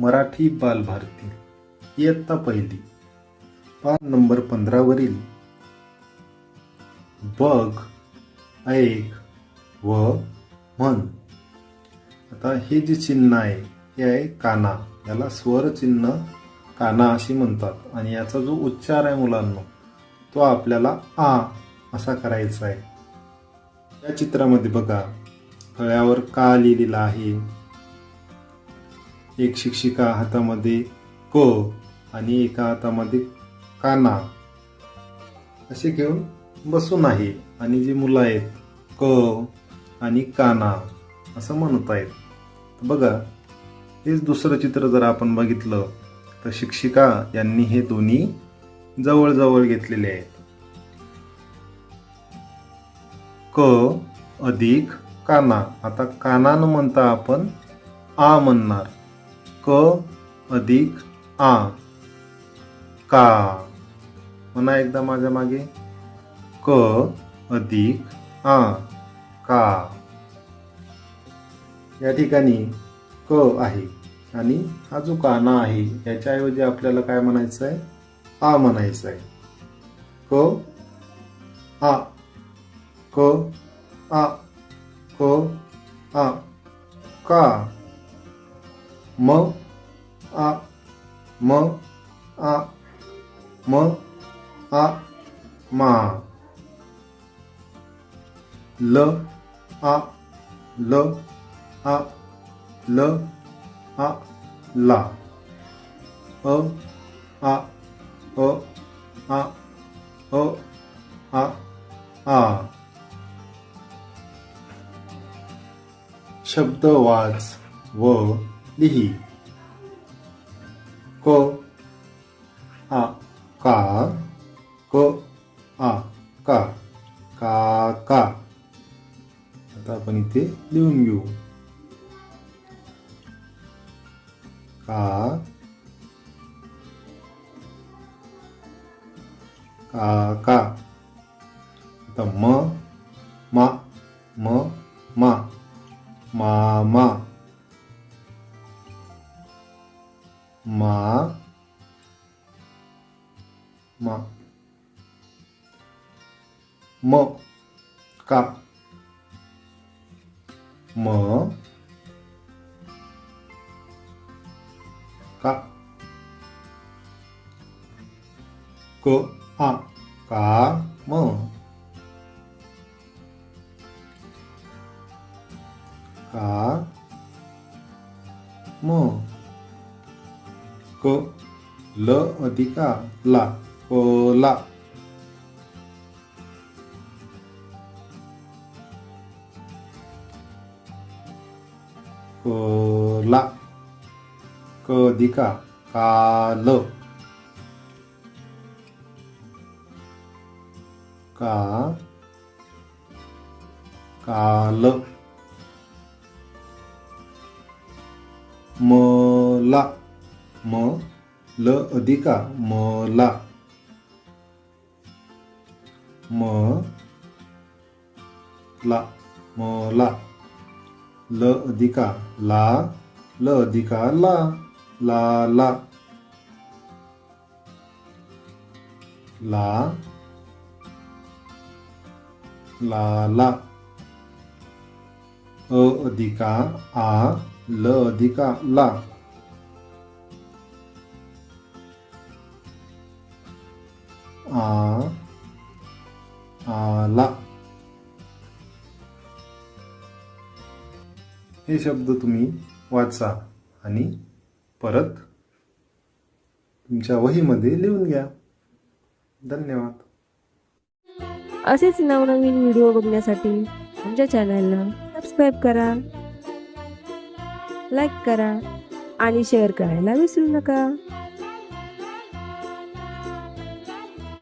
मराठी बालभारती. इयत्ता पहिली. पान नंबर पंधरावरील. बघ ऐक व म्हण. आता हे जे चिन्ह आहे हे आहे काना. याला स्वर चिन्ह काना अशी म्हणतात. आणि याचा जो उच्चार आहे मुलांना तो आपल्याला आ असा करायचा आहे. या चित्रामध्ये बघा फळ्यावर का लिहिलेला आहे? एक शिक्षिका हातामध्ये क आणि एका हातामध्ये काना. असे घेऊन बसून आहे. आणि जी मुलं आहेत क आणि काना असं म्हणत आहेत. बघा हेच दुसरं चित्र जर आपण बघितलं तर शिक्षिका यांनी हे दोन्ही जवळजवळ घेतलेले आहेत. क अधिक काना. आता काना न म्हणता आपण आ म्हणणार. क अधिक आ. का? म्हणा एकदा माझ्या मागे. क अधिक आ. का? या ठिकाणी क आहे आणि हा जो काना आहे याच्याऐवजी आपल्याला काय म्हणायचं आहे आ म्हणायचं आहे क आ. क आ. म आ मा. ल आ ल आ ल आ ला. अ आ अ आ अ आ आ. शब्द वाच व लिही. क का का आता आपण इथे लिहून घेऊ का का का आता म मा म मा मा मा मा मा म का म का क आ का म का म क ल अधिका ला कोला कोला क अधिका काल का काल मला म ल अधिका मला म ला. मला ल अधिका ला ल अधिका ला ला ला. ला ला ला. अ अधिका आ ल अधिका ला. आ हे शब्द तुम्ही वाचा आणि परत तुमच्या वहीमध्ये लिहून घ्या. धन्यवाद. असेच नवनवीन व्हिडिओ बघण्यासाठी आमच्या चॅनलला सबस्क्राईब करा लाईक करा आणि शेअर करायला विसरू नका.